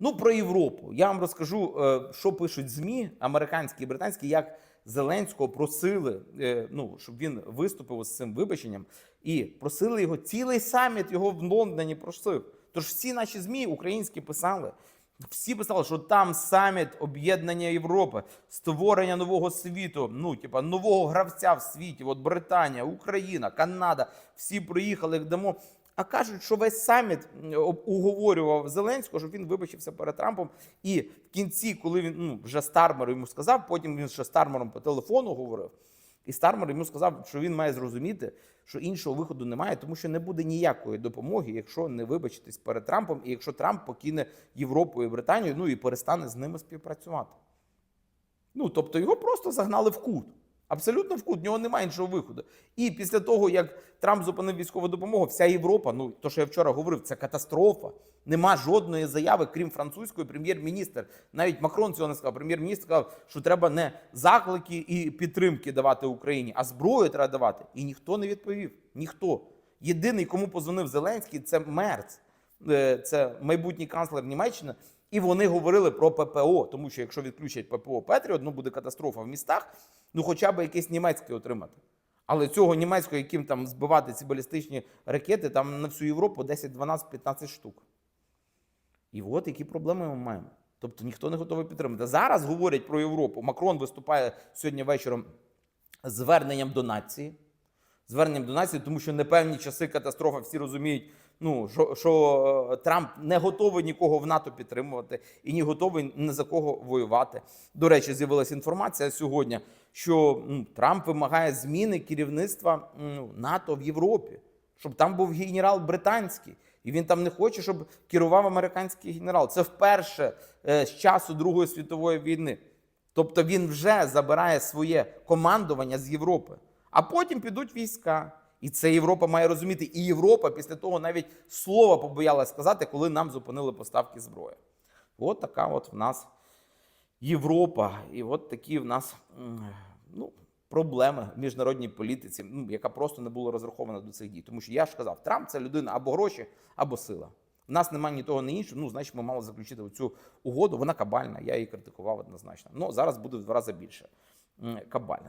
Ну, про Європу. Я вам розкажу, е, що пишуть ЗМІ, американські і британські, як Зеленського просили, е, ну, щоб він виступив з цим вибаченням, і просили його цілий саміт його в Лондоні просив. Тож всі наші ЗМІ українські писали. Всі писали, що там саміт об'єднання Європи, створення нового світу, ну типа нового гравця в світі. От Британія, Україна, Канада, всі приїхали їх дамо. А кажуть, що весь саміт уговорював Зеленського, щоб він вибачився перед Трампом. І в кінці, коли він ну, вже Стармер йому сказав, потім він ще Стармером по телефону говорив. І Стармер йому сказав, що він має зрозуміти, що іншого виходу немає, тому що не буде ніякої допомоги, якщо не вибачитись перед Трампом, і якщо Трамп покине Європу і Британію, ну і перестане з ними співпрацювати. Ну, тобто його просто загнали в кут. Абсолютно в кут, в нього немає іншого виходу. І після того, як Трамп зупинив військову допомогу, вся Європа, ну то, що я вчора говорив, це катастрофа. Нема жодної заяви, крім французької, прем'єр-міністр. Навіть Макрон цього не сказав. Прем'єр-міністр сказав, що треба не заклики і підтримки давати Україні, а зброю треба давати. І ніхто не відповів. Ніхто. Єдиний, кому позвонив Зеленський, це Мерц, Е, це майбутній канцлер Німеччини. І вони говорили про ППО, тому що якщо відключать ППО Петріот, ну буде катастрофа в містах, ну хоча б якесь німецьке отримати. Але цього німецького, яким там збивати ці балістичні ракети, там на всю Європу 10, 12, 15 штук. І от які проблеми ми маємо. Тобто ніхто не готовий підтримати. Зараз говорять про Європу. Макрон виступає сьогодні вечором зверненням до нації. Зверненням до нації, тому що непевні часи катастрофа, всі розуміють, ну, що, що е, Трамп не готовий нікого в НАТО підтримувати і не готовий ні за кого воювати. До речі, з'явилася інформація сьогодні, що ну, Трамп вимагає зміни керівництва ну, НАТО в Європі, щоб там був генерал британський. І він там не хоче, щоб керував американський генерал. Це вперше е, з часу Другої світової війни. Тобто він вже забирає своє командування з Європи, а потім підуть війська. І це Європа має розуміти. І Європа після того навіть слова побоялась сказати, коли нам зупинили поставки зброї. От така от в нас Європа, і от такі в нас ну, проблеми в міжнародній політиці, ну, яка просто не була розрахована до цих дій. Тому що я ж казав, Трамп це людина або гроші, або сила. В нас немає ні того, ні іншого. Ну, значить, ми мали заключити цю угоду. Вона кабальна, я її критикував однозначно. Ну зараз буде в два рази більше кабальна.